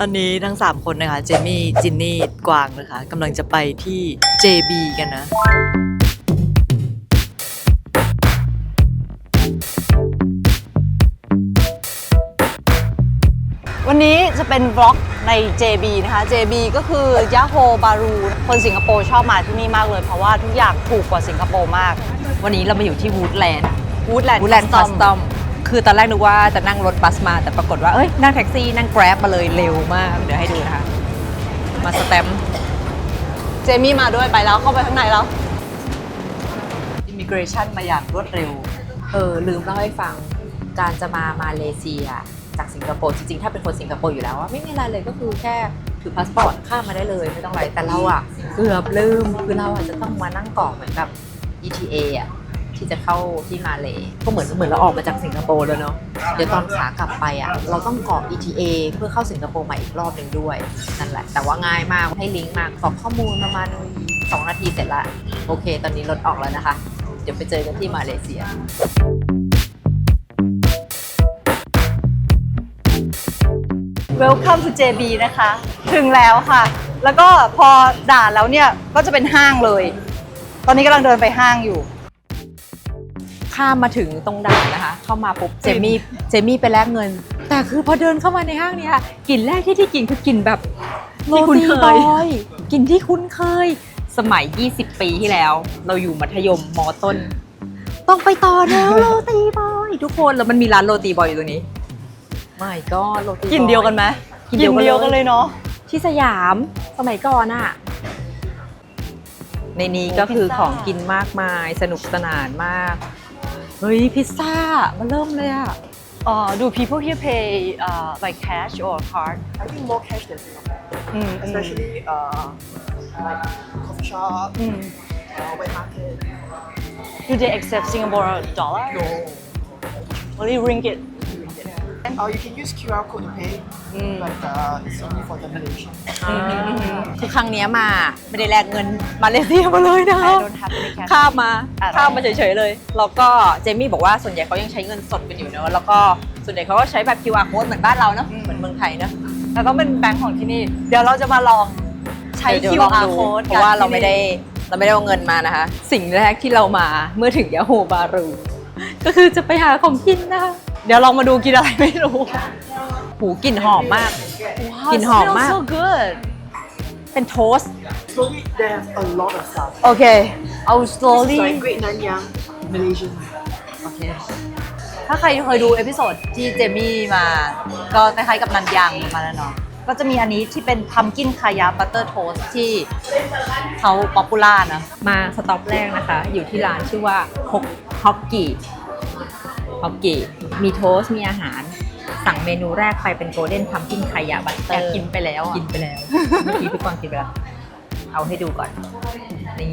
ตอนนี้ทั้ง 3 คนนะคะ เจมี่ จินนี่ กวางนะคะกำลังจะไปที่ JB กันนะ วันนี้จะเป็นบล็อกใน JB นะคะ JB ก็คือยาโฮบารูคนสิงคโปร์ชอบมาที่นี่มากเลย เพราะว่าทุกอย่างถูกกว่าสิงคโปร์มาก วันนี้เรามาอยู่ที่วูดแลนด์วูดแลนด์วูดแลนด์คอสตอม คือตอนแรกนึกว่าจะนั่งรถบัสมา แต่ปรากฏว่าเอ้ยนั่งแท็กซี่นั่งแกร็บมาเลยเร็วมาก เดี๋ยวให้ดูนะคะ มาสแตมป์เจมี่มาด้วยไปแล้วเข้าไปข้างในแล้วอิมิเกรชันมาอย่างรวดเร็ว เออลืมเล่าให้ฟัง การจะมามาเลเซีย จากสิงคโปร์จริงๆ ถ้าเป็นคนสิงคโปร์อยู่แล้วอะไม่มีอะไรเลยก็คือแค่ถือพาสปอร์ตข้ามมาได้เลยไม่ต้องอะไรแต่เราอะเกือบลืมคือเราอะจะต้องมานั่งกรอกเหมือนกับ ETA อะ ที่จะเข้าที่มาเลยก็เหมือนเหมือนเราออกมาจากสิงคโปร์แล้วเนาะเดี๋ยวตอนขากลับไปอะเราต้องกรอก ETA เพื่อเข้าสิงคโปร์ใหม่อีกรอบหนึ่งด้วยนั่นแหละ แต่ว่าง่ายมากให้ลิงก์มากรอกข้อมูลประมาณ2นาทีเสร็จละโอเค ตอนนี้รถออกแล้วนะคะ เดี๋ยวไปเจอกันที่มาเลเซีย Welcome to JB นะคะ ถึงแล้วค่ะ แล้วก็พอด่านแล้วเนี่ย ก็จะเป็นห้างเลย ตอนนี้กำลังเดินไปห้างอยู่ ข้ามมาถึงตรงด่านนะคะ เข้ามาปุ๊บเจมี่เจมี่ไปแลกเงิน แต่คือพอเดินเข้ามาในห้างเนี่ยกลิ่นแรกที่ที่กลิ่นคือกลิ่นแบบโรที่คุ้นตีเคยบอยกลิ่นที่คุ้นเคย สมัย 20 ปีที่แล้ว เราอยู่มัธยมมต้น ต้องไปต่อแนวโรตีบอยทุกคนแล้วมันมีร้านโรตีบอยอยู่ตรงนี้ไม่ก็โรตีกลินเดียวกันไหมกลิ่นเดียวกันเลยกันเลยเนาะ ที่สยามสมัยก่อนอะในนี้ก็คือพิซซ่า ของกินมากมายสนุกสนานมาก เฮ้ย พิซซ่า มาเริ่มเลยอะ อ๋อ do people here pay uh, like cash or card I think more cash than Singapore, อืมอืม especially uh, like coffee shop, อืม uh, wet market. do they accept Singapore dollar No. only ringgit Uh, you can use QR code to pay, Mm. but uh, it's only for the Malaysian. คือครั้งเนี้ยมาไม่ได้แลกเงินมาเลเซียมาเลยนะ I don't have any cash ข้ามมาอะไรข้ามมาเฉยๆเลยแล้วก็เจมี่บอกว่าส่วนใหญ่เขายังใช้เงินสดกันอยู่เนอะแล้วก็ส่วนใหญ่เขาก็ใช้แบบ QR code เหมือนบ้านเราเนอะเหมือนเมืองไทยเนอะแต่ต้องเป็นแบงค์ของที่นี่ เดี๋ยวเราจะมาลองใช้ เดี๋ยวลอง QR ดู code เพราะว่ากันเราที่ไม่ได้เราไม่ได้เอาเงินมานะคะ สิ่งแรกที่เรามาเมื่อถึงยาโฮบารู ก็คือจะไปหาของกินนะคะเดี๋ยวลองมาดูกินอะไรไม่รู้ หูกลิ่นหอมมาก Wow, กลิ่นหอม smells มาก so good เป็นโทสต์ Slowly, they have a lot of stuff. โอเค เอา This is slowly like Great Nanyang, Malaysian. โอเค ถ้าใครเคยดูเอพิโซดที่เจมี่มา ก็คล้ายๆกับนันยังมาแล้วเนาะ ก็จะมีอันนี้ที่เป็นพัมกินคายาบัตเตอร์โทสที่เขาป๊อปปูล่านะ มาสต็อปแรกนะคะ อยู่ที่ร้านชื่อว่าฮกฮอกกี้ฮอกกี้มีโทสต์มีอาหาร สั่งเมนูแรกไปเป็นโกลเด้นพัมกินไข่ยาบัตเตอแต่ร์กินไปแล้วอะกินไปแล้วเมื่อกี้พี่กวางกินไปแล้วเอาให้ดูก่อนนี่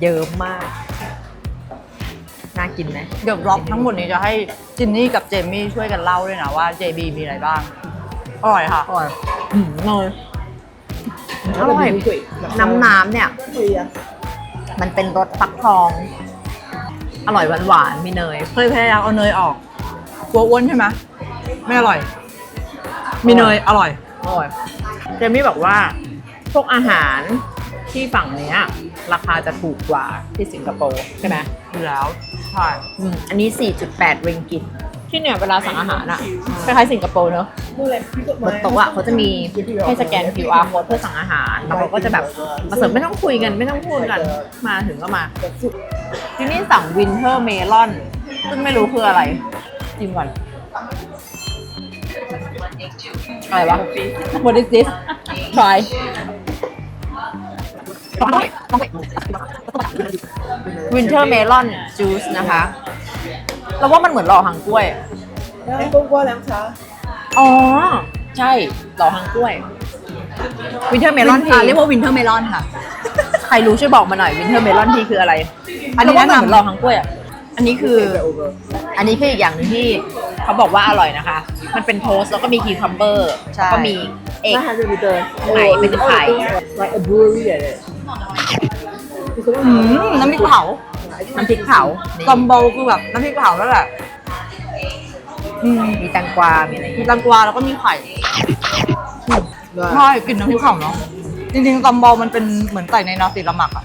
เยิ้มมาก น่ากินไหมเดี๋ยวบล็อกทั้งหมดนี้จะให้จินนี่กับเจมี่ช่วยกันเล่าด้วยนะว่า JB มีอะไรบ้าง อร่อยค่ะ อร่อยอืมอร่อยอร่อย น้ำน้ำเนี่ย Yeah. มันเป็นรสฟักทอง อร่อยหวานๆ มีเนย เคยพยายามเอาเนยออก กลัวอ้วนใช่ไหม ไม่อร่อย มีเนยอร่อย อร่อย เจมี่บอกว่า พวกอาหารที่ฝั่งเนี้ย ราคาจะถูกกว่าที่สิงคโปร์ใช่ไหมอยู่แล้ว ใช่อืมอันนี้ 4.8 ริงกิต ที่เนี่ยเวลาสั่งอาหารอะคล้ายๆสิงคโปร์เนอะ No, like, you got บนโต๊ะอะเขาจะมีให้สแกน QR code เพื่อสั่งอาหารแล้วเขาก็จะแบบมาเสิร์ฟไม่ต้องคุยกันไม่ต้องพูดกัน มาถึงก็มาที่นี่สั่งวินเทอร์เมลอนซึ่งไม่รู้คืออะไรจิ้มก่อน อะไรวะ What is this try วินเทอร์เมลอนจูสนะคะ เราว่ามันเหมือนหล่อหางกล้วย Yeah, go go lang sa. อ๋อ ใช่ หล่อหางกล้วย วินเทอร์เมลอนทีเรียกว่าวินเทอร์เมลอนค่ะ ใครรู้ช่วยบอกมาหน่อยวินเทอร์เมลอนทีคืออะไร อันนี้เราว่ามัแนะนำเหมือนหล่อหางกล้วยอะ อันนี้คือ อันนี้คืออีกอย่างหนึงที่ เขาบอกว่าอร่อยนะคะ มันเป็นโทสต์แล้วก็มีคีคัมเบอร์ใช่ ก็มีเอก 900 meter. ไข่เป็นไข่ Like a brewery like that. อืมน้ำพริกเผา น้ำพริกเผานี่กอมโบคือแบบน้ำพริกเผาแล้วแหละอืมมีแตงกวา มีอะไรอย่างมีเงี้ยแตังกวาแล้วก็มีไข่ใช่กลิ่นน้ำพริกเผาเนาะจริงๆตำบอลมันเป็นเหมือนใส่ในนาติละหมักอะ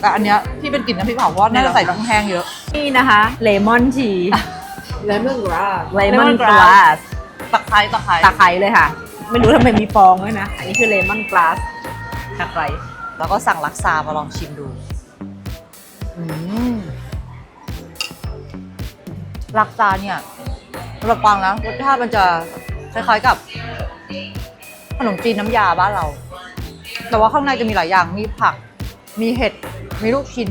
แต่อันเนี้ยที่เป็นกลิ่นน้ำพริกเผาเพราะว่าน่าจะใส่ต้องแห้งเยอะ นี่นะคะ เลมอนที lemon grass เลมอน lemon ก grass ลาสตะไคร้ตะไคร้ตะไคร้เลยค่ะ ไม่รู้ทำไมมีฟองด้วยนะ อันนี้คือเลมอนกลาสตะไคร้แล้วก็สั่งลักซามาลองชิมดู อืมลักซาเนี่ยสำหรับปังนะรสชาติมันจะคล้ายๆกับ ขนมจีนน้ำยาบ้านเรา แต่ว่าข้างในจะมีหลายอย่าง มีผัก มีเห็ด มีลูกชิ้น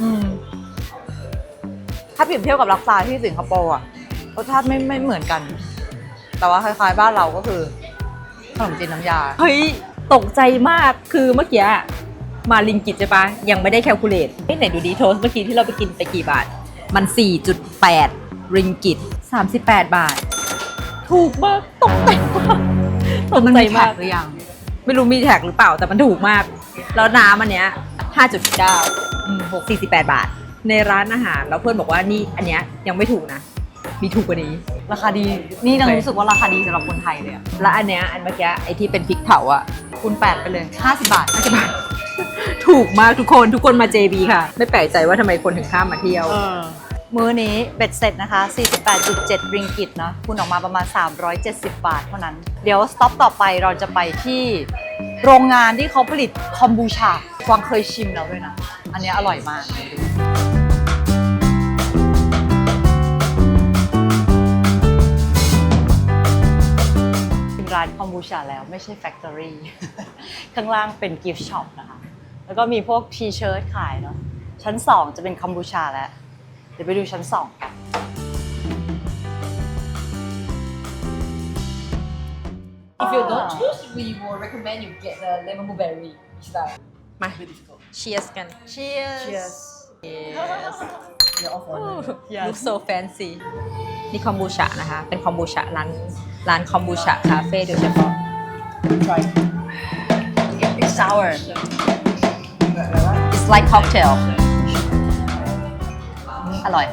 อืม ถ้าเปรียบเทียบกับลักซาที่สิงคโปร์อะรสชาติไม่ไม่เหมือนกัน แต่ว่าคล้ายๆบ้านเราก็คือขนมจีนน้ำยา เฮ้ย ตกใจมากคือเมื่อกี้มาลิงกิตใช่ปะยังไม่ได้แคลคูลเลตเฮ้ยไหนดูดีโทสเมื่อกี้ที่เราไปกินไปกี่บาท มัน 4.8 ริงกิต 38 บาท ถูกมากตกใจมากตกมันใจมีแท็มากกหรือยัง ไม่รู้มีแท็กหรือเปล่าแต่มันถูกมาก แล้วน้ำอันเนี้ย5.9อืมหก48 บาท ในร้านอาหารแล้วเพื่อนบอกว่านี่อันเนี้ยยังไม่ถูกนะ มีถูกกว่านี้ ราคาดี นี่ยังโอเครู้สึกว่าราคาดีสำหรับคนไทยเลยอะแล้วอันเนี้ยอันเมื่อกี้ไอที่เป็นพริกเผาอะคูณแปดไปเลย 50 บาท 50 บาท ถูกมากทุกคนทุกคนมา JB ค่ะ ไม่แปลกใจว่าทำไมคนถึงข้ามมาเที่ยว มื้อนี้เบ็ดเสร็จนะคะ 48.7 ริงกิตเนาะคูณออกมาประมาณ 370 บาทเท่านั้น เดี๋ยวสต็อปต่อไปเราจะไปที่โรงงานที่เขาผลิตคอมบูชาฟางเคยชิมแล้วด้วยนะ อันเนี้ยอร่อยมาก ร้านคอมบูชาแล้วไม่ใช่แฟคทอรี่ข้างล่างเป็นกิฟต์ช็อปนะคะ แล้วก็มีพวกทีเชิร์ตขายเนาะชั้น 2 จะเป็นคอมบูชาแล้ว เดี๋ยวไปดูชั้น 2 กัน If you don't choose we will recommend you get the lemon blueberry style มา cheers กัน Cheers Cheers Cheers You're off on it. Yes. look so fancy นี่คอมบูชานะคะ เป็นคอมบูชาร้านร้านคอมบูชาคาเฟ่โดยเฉพาะ Try. It's sour It's like cocktail อร่อย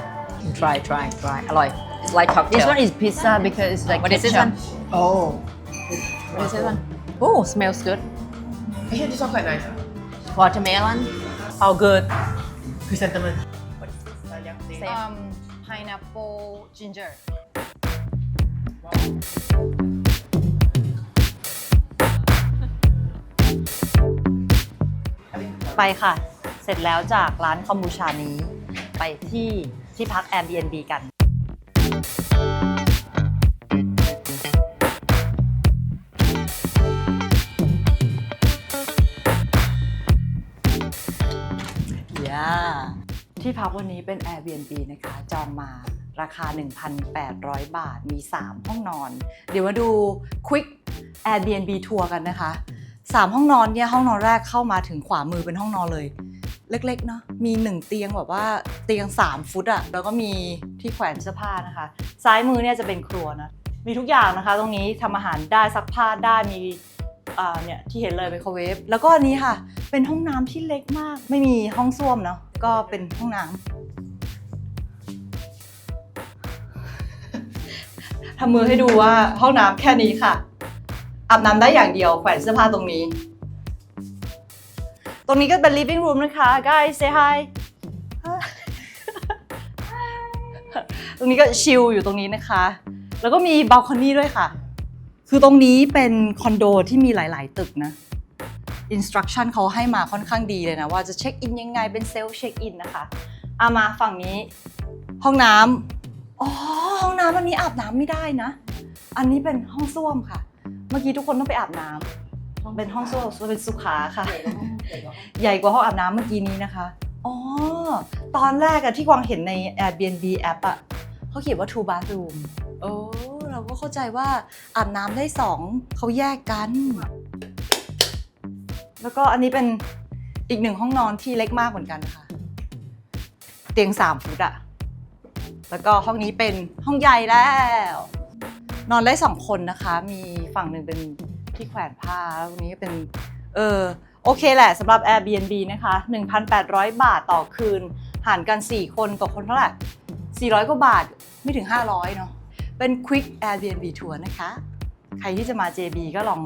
try try try อร่อย it's like cocktail This one is pizza because it's like what is this ketchup. one Oh. what is this one oh smells good Actually, this one quite nice. watermelon how good Chrysanthemum. Um, pineapple ginger ไปค่ะ เสร็จแล้วจากร้านคอมบูชานี้ ไปที่ที่พัก Airbnb กัน ที่พักวันนี้เป็น Airbnb นะคะ จองมาราคา 1,800 บาท มี 3 ห้องนอน เดี๋ยวมาดู Quick Airbnb ทัวร์กันนะคะ 3 ห้องนอนเนี่ยห้องนอนแรกเข้ามาถึงขวามือเป็นห้องนอนเลย เล็กๆเนาะ มี 1 เตียงแบบว่าเตียง 3 ฟุตอะแล้วก็มีที่แขวนเสื้อผ้านะคะ ซ้ายมือเนี่ยจะเป็นครัวนะ มีทุกอย่างนะคะ ตรงนี้ทำอาหารได้ซักผ้าได้มีเนี่ยที่เห็นเลยไมโครเวฟแล้วก็อันนี้ค่ะ เป็นห้องน้ำที่เล็กมาก ไม่มีห้องส้วมเนาะ ก็เป็นห้องน้ำทำมือให้ดูว่าห้องน้ำแค่นี้ค่ะอาบน้ำได้อย่างเดียวแขวนเสื้อผ้าตรงนี้ ตรงนี้ก็เป็น living room นะคะ guys say hi ตรงนี้ก็ชิลอยู่ตรงนี้นะคะ แล้วก็มีบัลคอนี่ด้วยค่ะ คือตรงนี้เป็นคอนโดที่มีหลาย ๆ ตึกนะ อินสตรักชั่นเขาให้มาค่อนข้างดีเลยนะ ว่าจะเช็คอินยังไงเป็นเซลฟ์เช็คอินนะคะอามาฝั่งนี้ห้องน้ำอ๋อห้องน้ำอันนี้อาบน้ำไม่ได้นะ อันนี้เป็นห้องส้วมค่ะ เมื่อกี้ทุกคนต้องไปอาบน้ำเป็นห้องส้วมเป็นสุขาค่ะ ใหญ่กว่าห้องอาบน้ำเมื่อกี้นี้นะคะอ๋อตอนแรกอะที่กวางเห็นใน Airbnb แอปอะเขาเขียนว่า two bathroom โอ้เราก็เข้าใจว่าอาบน้ำได้สองเขาแยกกัน แล้วก็อันนี้เป็นอีกหนึ่งห้องนอนที่เล็กมากเหมือนกันค่ะ เตียงสามฟุตอะแล้วก็ห้องนี้เป็นห้องใหญ่แล้ว นอนได้สองคนนะคะ มีฝั่งหนึ่งเป็นที่แขวนผ้าแล้วตรงนี้เป็น เออโอเคแหละสำหรับ Airbnb นะคะ 1,800 บาทต่อคืน หารกัน 4 คนต่อคนเท่าไหร่400 กว่าบาทไม่ถึง 500 เนาะเป็น Quick Airbnb Tour นะคะ ใครที่จะมา JB ก็ลอง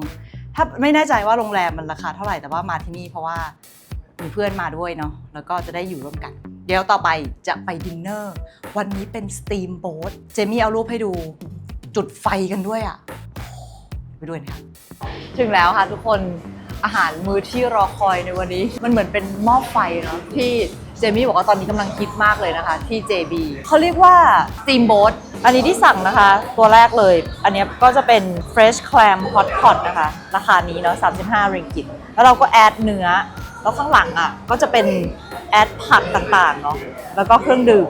ถ้าไม่แน่ใจว่าโรงแรมมันราคาเท่าไหร่แต่ว่ามาที่นี่เพราะว่ามีเพื่อนมาด้วยเนาะแล้วก็จะได้อยู่ร่วมกัน เดี๋ยวต่อไปจะไปดินเนอร์ วันนี้เป็นสตรีมโบ๊ทเจมี่เอารูปให้ดูจุดไฟกันด้วยอะ่ะไปด้วยนะคะถึงแล้วค่ะทุกคนอาหารมื้อที่รอคอยในวันนี้ มันเหมือนเป็นหม้อไฟเนาะที่ เจมี่บอกว่าตอนนี้กำลังคิดมากเลยนะคะที่ JB เขาเรียกว่า Steamboat อันนี้ที่สั่งนะคะ ตัวแรกเลย อันนี้ก็จะเป็น Fresh Clam Hot Pot นะคะ ราคานี้เนาะ35 ริงกิต แล้วเราก็แอดเนื้อ แล้วข้างหลังอะก็จะเป็นแอดผักต่างๆเนาะแล้วก็เครื่องดื่ม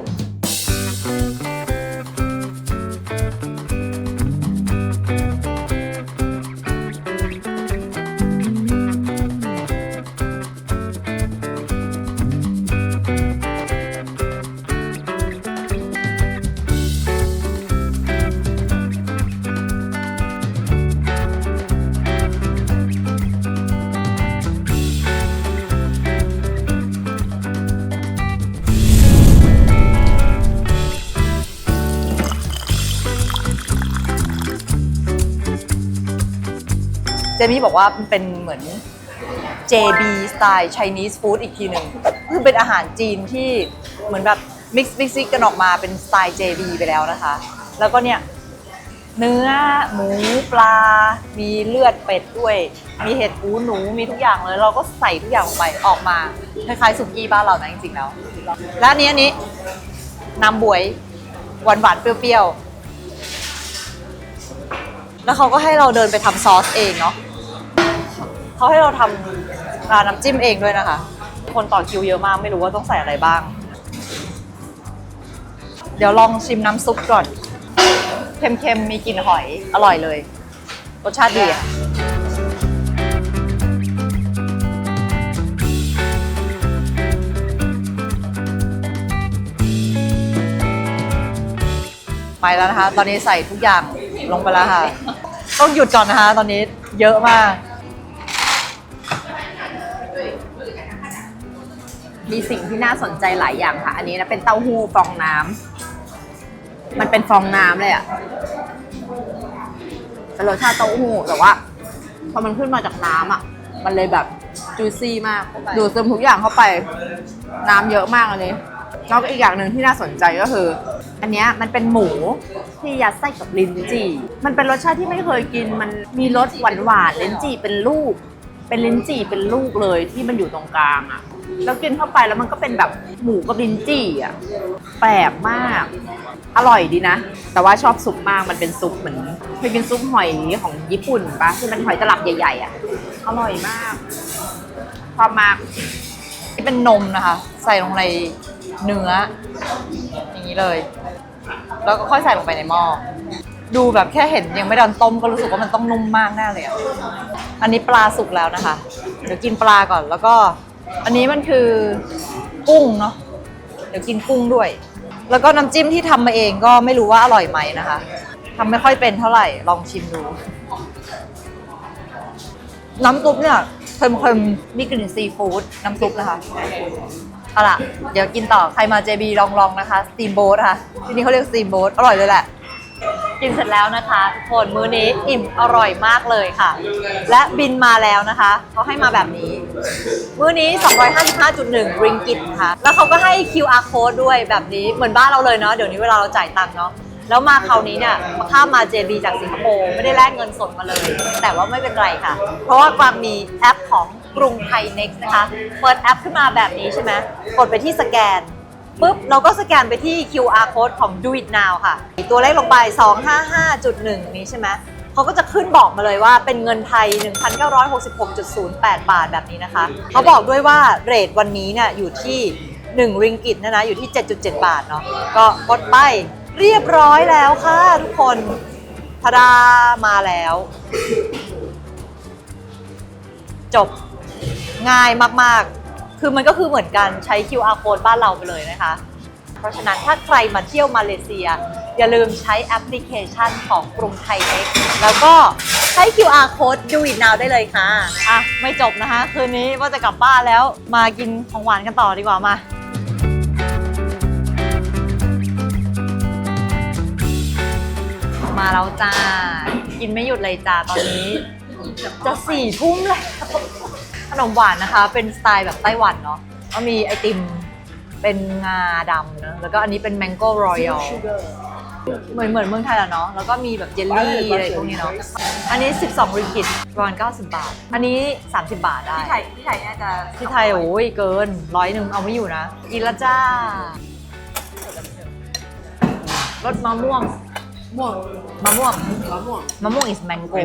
มี่บอกว่ามันเป็นเหมือน JB สไตล์ Chinese food อีกทีหนึ่งคือเป็นอาหารจีนที่เหมือนแบบ mix mix mix กันออกมาเป็นสไตล์ JB ไปแล้วนะคะ แล้วก็เนี่ยเนื้อหมูปลา มีเลือดเป็ดด้วย มีเห็ดหูหนูมีทุกอย่างเลย เราก็ใส่ทุกอย่างลงไปออกมาคล้ายๆสุกี้บ้านเรานะจริงๆแล้ว และอันนี้อันนี้น้ำบวยหวานๆเปรี้ยวๆ แล้วเขาก็ให้เราเดินไปทำซอสเองเนาะ เขาให้เราทำร้านน้ำจิ้มเองด้วยนะคะ คนต่อคิวเยอะมากไม่รู้ว่าต้องใส่อะไรบ้าง เดี๋ยวลองชิมน้ำซุปก่อน เค็มๆ มีกลิ่นหอยอร่อยเลย รสชาติดีอะไปแล้วนะคะ ตอนนี้ใส่ทุกอย่างลงไปแล้วค่ะ ต้องหยุดก่อนนะคะ ตอนนี้เยอะมาก มีสิ่งที่น่าสนใจหลายอย่างค่ะ อันนี้นะเป็นเต้าหู้ฟองน้ำมันเป็นฟองน้ำเลยอะเป็นรสชาติเต้าหู้แต่ว่าพอมันขึ้นมาจากน้ำอะมันเลยแบบจูซี่มาก ดูดซึมทุกอย่างเข้าไป น้ำเยอะมากอันนี้แล้วก็อีกอย่างหนึ่งที่น่าสนใจก็คือ อันเนี้ยมันเป็นหมูที่ยัดไส้กับลิ้นจี่ มันเป็นรสชาติที่ไม่เคยกิน มันมีรสหวานหวานๆลิ้นจี่เป็นลูก เป็นลิ้นจี่เป็นลูกเลยที่มันอยู่ตรงกลางอะ แล้วกินเข้าไปแล้วมันก็เป็นแบบหมูกับลิ้นจี่อะแปลกมาก อร่อยดีนะ แต่ว่าชอบซุปมากมันเป็นซุปเหมือนเคยกินซุปหอยของญี่ปุ่นปะที่มันหอยตลับใหญ่ๆอะอร่อยมากชอบมากนี่เป็นนมนะคะ ใส่ลงในเนื้อ อย่างนี้เลย แล้วก็ค่อยใส่ลงไปในหม้อดูแบบแค่เห็นยังไม่ดันต้มก็รู้สึกว่ามันต้องนุ่มมากแน่เลยอะอันนี้ปลาสุกแล้วนะคะ เดี๋ยวกินปลาก่อนแล้วก็ อันนี้มันคือกุ้งเนาะเดี๋ยวกินกุ้งด้วย แล้วก็น้ำจิ้มที่ทำมาเองก็ไม่รู้ว่าอร่อยไหมนะคะทำไม่ค่อยเป็นเท่าไหร่ลองชิมดู น้ำซุปเนี่ยเค็มๆมีกลิ่นซีฟู้ดน้ำซุปนะคะเอาล่ะ เดี๋ยวกินต่อใครมา JB ลองลองนะคะสตีมโบ๊ทค่ะที่นี่เขาเรียกสตีมโบ๊ทอร่อยเลยแหละ กินเสร็จแล้วนะคะทุกคนมื้อนี้อิ่มอร่อยมากเลยค่ะ และบินมาแล้วนะคะเขาให้มาแบบนี้ มื้อนี้ 255.1 ริงกิตค่ะ แล้วเขาก็ให้ QR code ด้วยแบบนี้เหมือนบ้านเราเลยเนาะเดี๋ยวนี้เวลาเราจ่ายตังค์เนาะแล้วมาคราวนี้เนี่ยข้ามมา JB จากสิงคโปร์ไม่ได้แลกเงินสดมาเลย แต่ว่าไม่เป็นไรค่ะ เพราะว่ากวางมีแอปของกรุงไทย Next นะคะ เปิดแอปขึ้นมาแบบนี้ใช่ไหมกดไปที่สแกน ปุ๊บเราก็สแกนไปที่ QR code ของ Do It Now ค่ะ ตัวเลขลงไป 255.1 นี้ใช่ไหมเขาก็จะขึ้นบอกมาเลยว่าเป็นเงินไทย 1,966.08 บาทแบบนี้นะคะ เขาบอกด้วยว่าเรทวันนี้เนี่ยอยู่ที่ 1 ริงกิตนะนะอยู่ที่ 7.7 บาทเนาะก็กดไปเรียบร้อยแล้วค่ะทุกคนทาดามาแล้ว จบง่ายมาก ๆ คือมันก็คือเหมือนกันใช้ QR code บ้านเราไปเลยนะคะ เพราะฉะนั้นถ้าใครมาเที่ยวมาเลเซีย อย่าลืมใช้แอปพลิเคชันของกรุงไทยเน็กแล้วก็ใช้ QR code ดูอีกนาวได้เลยค่ะ อะ ไม่จบนะคะ คืนนี้ว่าจะกลับบ้านแล้วมากินของหวานกันต่อดีกว่ามามาแล้วจ้า กินไม่หยุดเลยจ้าตอนนี้ จะสี่ทุ่มแล้ว ขนมหวานนะคะ เป็นสไตล์แบบไต้หวันเนาะก็มีไอติมเป็นงาดำเนอะแล้วก็อันนี้เป็นแมงโก้รอยัล sugar เหมือนเหมือนเมืองไทยแหละเนาะแล้วก็มีแบบเจลลี่อะไรพวกนี้เนาะอันนี้ 12ริงกิตประมาณ90 บาท อันนี้ 30 บาทได้ ที่ไทยที่ไทยน่าจะที่ไทยโอ้ยเกินร้อยหนึ่งเอาไม่อยู่นะกินและจ้ารสมะม่วงม่วงมะม่วงมะม่วงมะม่วง is mango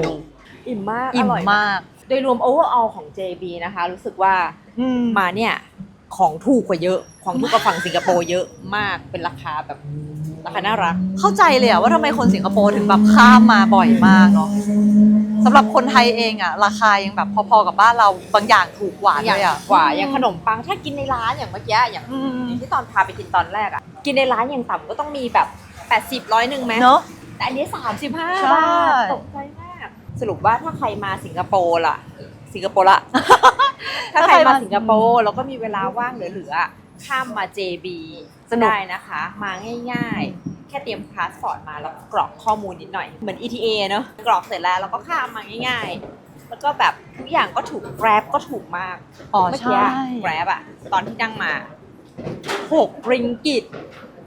อิ่มมากอิ่มร่ยมาก โดยรวม overall ของ JB นะคะ รู้สึกว่าอืมมาเนี่ยของถูกกว่าเยอะ ของถูกกว่าฝั่งสิงคโปร์เยอะมากเป็นราคาแบบราคาน่ารัก เข้าใจเลยอะว่าทำไมคนสิงคโปร์ถึงแบบข้ามมาบ่อยมากเนาะสำหรับคนไทยเองอะราคายังแบบพอๆกับบ้านเราบางอย่างถูกกว่าอด้ย่างวยอะกว่าอย่างขนมปังถ้ากินในร้านอย่างเมื่อกี้อย่างอืมอย่างที่ตอนพาไปกินตอนแรกอะกินในร้านอย่างต่ำก็ต้องมีแบบ 80ร้อยหนึ่งไหมเนาะแต่อันนี้ 35ใช่บาทตกใจมาก สรุปว่าถ้าใครมาสิงคโปร์ล่ะ สิงคโปร์ละ ถ้าใครมาสิงคโปร์แล้วก็มีเวลาว่างเหลือๆอะข้ามมา JB สนุกได้นะคะ มาง่ายๆ แค่เตรียมพาสปอร์ตมาแล้วก็กรอกข้อมูลนิดหน่อย เหมือน ETA เนอะกรอกเสร็จแล้วแล้วก็ข้ามมาง่ายๆ แล้วก็แบบทุกอย่างก็ถูก Grab ก็ถูกมากอ๋อเมื่อใช่กี้ Grab อะตอนที่นั่งมา6ริงกิต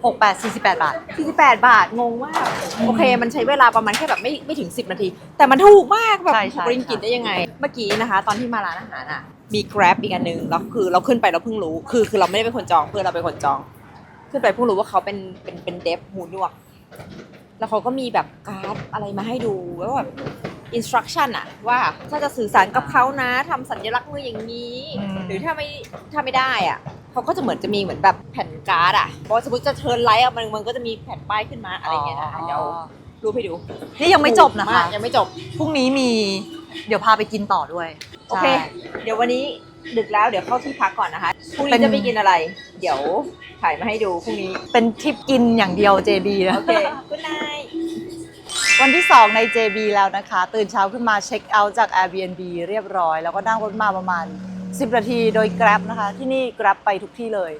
หกแปดสี่สิบแปดบาท 48 บาท งงมากโอเค มันใช้เวลาประมาณแค่แบบไม่ไม่ถึง 10 นาที แต่มันถูกมากแบบใช่ใช่ ถูกริงกิตได้ยังไง เมื่อกี้นะคะ ตอนที่มาร้านอาหารอะ มี Grab อีกอันหนึ่งแล้วคือเราขึ้นไปเราเพิ่งรู้ คือคือเราไม่ได้เป็นคนจองเพื่อนเราเป็นคนจอง ขึ้นไปเพิ่งรู้ว่าเขาเป็นเป็นเป็นเดฟหูหนวก แล้วเขาก็มีแบบการ์ดอะไรมาให้ดูแล้วแบบอินสตรั c ชั่นอะว่าถ้าจะสื่อสารกับเขานะทำสัญลักษณ์มืออย่างนี้ อืม หรือถ้าไม่ถ้าไม่ได้อะ เขาก็จะเหมือนจะมีเหมือนแบบแผ่นการ์ดอะเพราะสมมติจะเชิญไลฟ์อะมันมันก็จะมีแผ่นป้ายขึ้นมาอะไรอย่างเงี้ยนะคะเดี๋ยวรูปให้ดูนี่ยังไม่จบนะคะมากยังไม่จบ พรุ่งนี้มี เดี๋ยวพาไปกินต่อด้วย โอเคใช่เดี๋ยววันนี้ดึกแล้วเดี๋ยวเข้าที่พักก่อนนะคะ พรุ่งเป็นี้นจะไปกินอะไร เดี๋ยวถ่ายมาให้ดูพรุ่งนี้ เป็นทริปกินอย่างเดียว JB นะ โอเคคุณนายวันที่ 2 ใน JB แล้วนะคะ ตื่นเช้าขึ้นมาเช็คเอาท์จาก Airbnb เรียบร้อย แล้วก็นั่งรถมาประมาณ 10 นาทีโดย Grab นะคะ ที่นี่ Grab ไปทุกที่เลย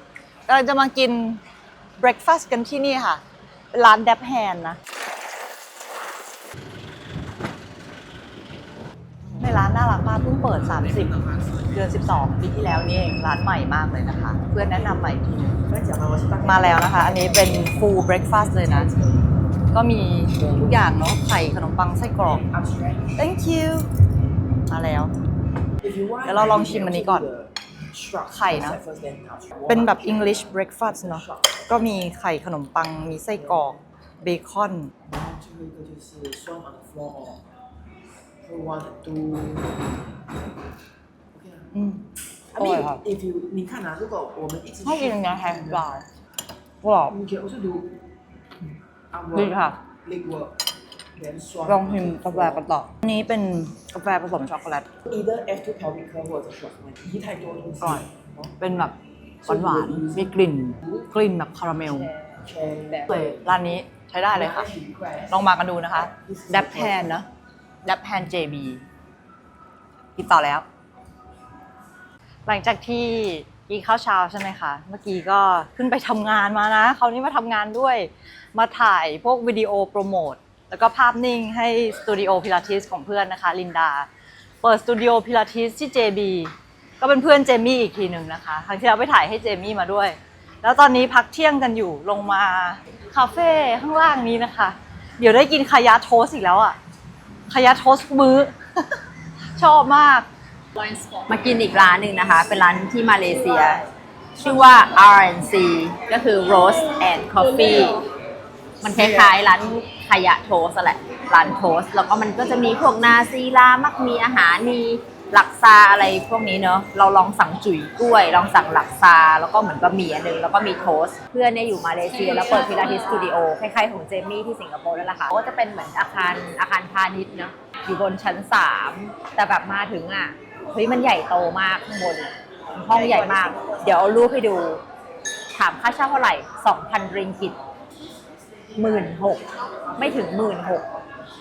กำลังจะมากิน breakfast กันที่นี่ค่ะเป็นร้าน d a p Hand นะ ในร้านน่ารักมากเพิ่งเปิด 30 เดือน 12 ปีที่แล้วนี่เองร้านใหม่มากเลยนะคะ เพื่อนแนะนำใหม่ทีมาแล้วนะคะ อันนี้เป็น full breakfast เลยนะ ก็มีทุกอย่างเนาะไข่ขนมปังไส้กรอก thank you มาแล้ว เดี๋ยวเราลองชิมอันนี้ก่อน ไข่นะ เป็นแบบ English breakfast เนาะ ก็มีไข่ขนมปัง มีไส้กรอก เบคอน 这个一个就是酸 on the floor or one two OK 啊 อืม I mean อร่อยครับ if you 你看啊，如果我们一直 ชอบกินอย่างเงี้ยแฮมบาร์กรอบ 你 can also do ดีค่ะ leg work then 酸 ลองพิมกาแฟกันต่ออันี้เป็นกาแฟผสมช็อกโกแลตก่อนเป็นแบบหวานๆมีกลิ่น กลิ่นแบบคาราเมลเลยร้านนี้ใช้ได้เลยค่ะ ลองมากันดูนะคะดับแพนนะดับแพน JB กินต่อแล้ว หลังจากที่กินข้าวเช้าใช่ไหมคะ เมื่อกี้ก็ขึ้นไปทำงานมานะ คราวนี้มาทำงานด้วย มาถ่ายพวกวิดีโอโปรโมท แล้วก็ภาพนิ่งให้สตูดิโอพิลาทิสของเพื่อนนะคะลินดา เปิดสตูดิโอพิลาทิสที่ JB ก็เป็นเพื่อนเจมี่อีกทีหนึ่งนะคะครั้งที่เราไปถ่ายให้เจมี่มาด้วย แล้วตอนนี้พักเที่ยงกันอยู่ลงมาคาเฟ่ข้างล่างนี้นะคะ เดี๋ยวได้กินคายาโทสอีกแล้วอะคายาโทสมื้อ ชอบมาก มากินอีกร้านหนึ่งนะคะ เป็นร้านที่มาเลเซีย ชื่อว่า RNC ก็คือ Roast and Coffee มันคล้ายๆร้านขยะโทสแหละร้านโทส แล้วก็มันก็จะมีพวกนาซีลามักมีอาหารมีหลักซาอะไรพวกนี้เนอะเราลองสั่งจุ๋ยกล้วย ลองสั่งหลักซาแล้วก็เหมือนบะหมี่อันหนึงแล้วก็มีโทส เพื่อนเนี่ยอยู่มาเลเซีย แล้วเปิดพิลาทิสสตูดิโอคล้ายๆของเจมี่ที่สิงคโปร์นั่นแหละค่ะก็จะเป็นเหมือนอาคารอาคารพาณิชย์เนอะอยู่บนชั้นสามแต่แบบมาถึงอะเฮ้ยมันใหญ่โตมากข้างบนห้องใหญ่มาก เดี๋ยวเอารูปให้ดู ถามค่าเช่าเท่าไหร่2,000ริงกิต หมื่นหกไม่ถึงหมื่นหก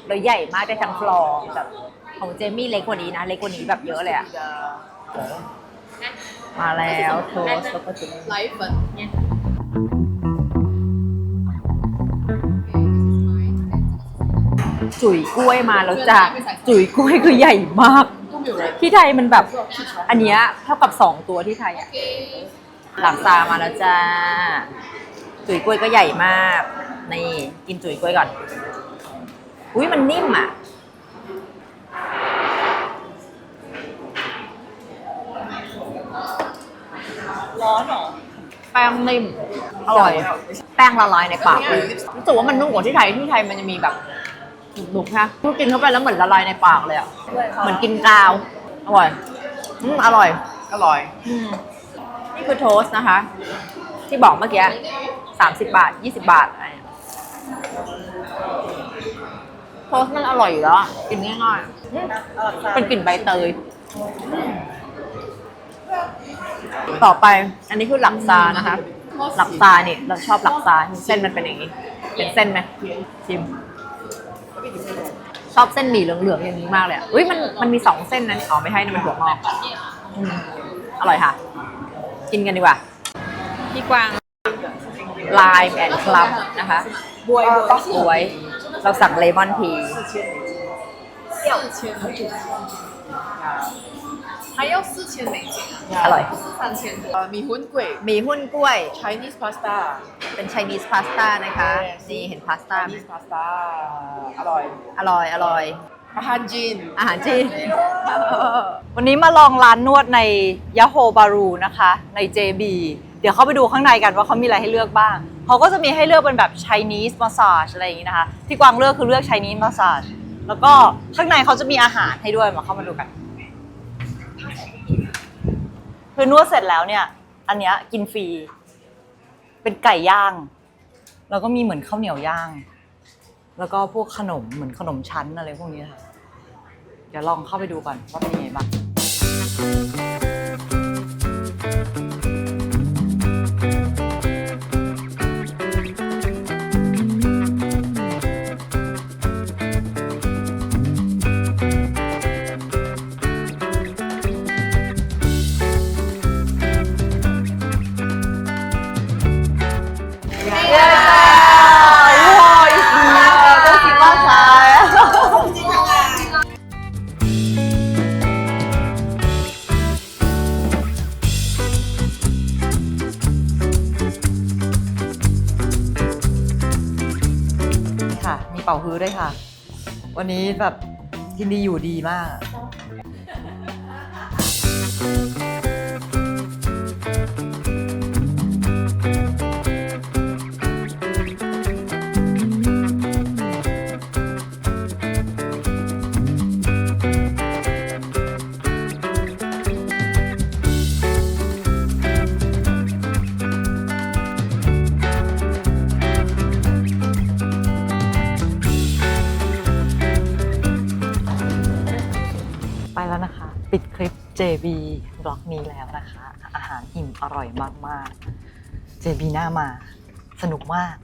เลยใหญ่มากได้ทั้งฟลอร์แบบของเจมี่เล็กกว่านี้นะ เล็กกว่านี้แบบเยอะเลยอะมาแล้วโทสต์แล้วก็จุ๊บจุ๋ยกล้วยมาแล้วจ้ะจุ๋ยกล้วยคือใหญ่มาก ที่ไทยมันแบบ อันเนี้ยเท่ากับสองตัวที่ไทยอะหลังตามาแล้วจ้า จุ๋ยกล้วยก็ใหญ่มาก นี่กินจุ๋ยกล้วยก่อน อุ้ยมันนิ่มอะ ร้อนหรอแป้งนิ่ม อร่อย แป้งละลายในปากเลยรู้สึกว่ามันนุ่มกว่าที่ไทยที่ไทยมันจะมีแบบหนุบๆนะพูดกินเข้าไปแล้วเหมือนละลายในปากเลยอะ เหมือนกินกาว อร่อย อืมอร่อย อร่อย อืมนี่คือโทสต์นะคะ ที่บอกเมื่อกี้ สามสิบบาทยี่สิบาทอะไรเนี่ยโทสต์มันอร่อยอยู่แล้วอะกินง่ายๆอืมเป็นกลิ่นใบเตย ต่อไปอันนี้คือหลักซานะคะ หลักซาเนี่ยเราชอบหลักซาเส้นมันเป็นอย่างนี้ เป็นเส้นไหมชิม ชอบเส้นหมี่เหลืองๆอย่างนี้มากเลยอะอุ้ยมันมันมีสองเส้นนะอ๋อไม่ใช่นะมันถั่วงอกอืมอร่อยค่ะ กินกันดีกว่าพี่กวาง ลายแอนคลับนะคะบวยบวย เราสั่งเลมอนที 还要四千美金啊， อร่อย 三千多。呃，米粉粿 มีหุ้นกล้วย ，Chinese pasta， เป็น Chinese pasta นะคะ นี่เห็นพาสต้าไหม Chinese pasta，อร่อย อร่อย อร่อย อาหารจีน อาหารจีน วันนี้มาลองร้านนวดในยะโฮบารูนะคะ ใน JB เดี๋ยวเข้าไปดูข้างในกันว่าเขามีอะไรให้เลือกบ้าง เขาก็จะมีให้เลือกเป็นแบบ Chinese massage อะไรอย่างนี้นะคะ ที่กวางเลือกคือเลือก Chinese massage แล้วก็ข้างในเขาจะมีอาหารให้ด้วยมาเข้ามาดูกันคือนวดเสร็จแล้วเนี่ย อันเนี้ยกินฟรี เป็นไก่ย่าง แล้วก็มีเหมือนข้าวเหนียวย่าง แล้วก็พวกขนมเหมือนขนมชั้นอะไรพวกนี้ค่ะ เดี๋ยวลองเข้าไปดูก่อนว่าเป็นยังไงบ้าง วันนี้แบบกินดีอยู่ดีมาก JB บล็อกนี้แล้วนะคะ อาหารอิ่มอร่อยมากๆ JB หน้ามา สนุกมาก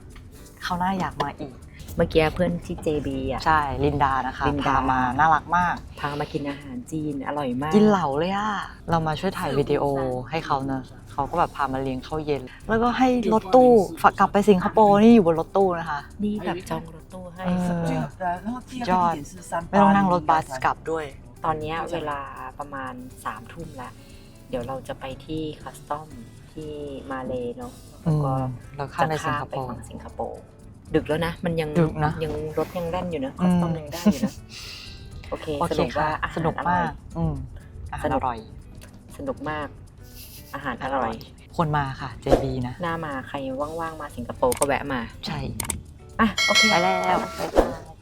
เขาวหน้าอยากมาอีก เมื่อกี้เพื่อนที่ JB อ่ะ ใช่ ลินดานะคะ ลินดา พามา น่ารักมาก พามากินอาหารจีนอร่อยมาก กินเหลาเลยอะเรามาช่วยถ่ายวิดีโอให้เขาเนอะเขาก็แบบพามาเลี้ยงข้าวเย็น แล้วก็ให้รถตู้ฝากกลับไปสิงคโปร์นี่อยู่บนรถตู้นะคะ นี่แบบจองรถตู้ให้ เออ 然后第二ยอ 个 ด 地点是三 ไม่ต้องนั่งรถบัส 巴黎 กลับด้วย ตอนเนี้ยเวลาประมาณสามทุ่มแล้ว เดี๋ยวเราจะไปที่คัสตอมที่มาเลเนาะอืแล้วมก็เราข้ามในสิงคจะโปไปร์ฝั่งสิงคโปร์ดึกแล้วนะ มันยังดึกนะยังรถยังแล่นอยู่นะอืคัมสตอมยังได้อยู่นะโอเคโอสเครุปว่าค่ะอาหารสนุกอร่มาอยกอืมอาหารสนุอกร่อย สนุกมาก อาหารอร่อย คนมาค่ะ JB นะหน้ามาใครว่างๆมาสิงคโปร์ก็แวะมา ใช่อะโอเคไปแล้วบ๊ายบาย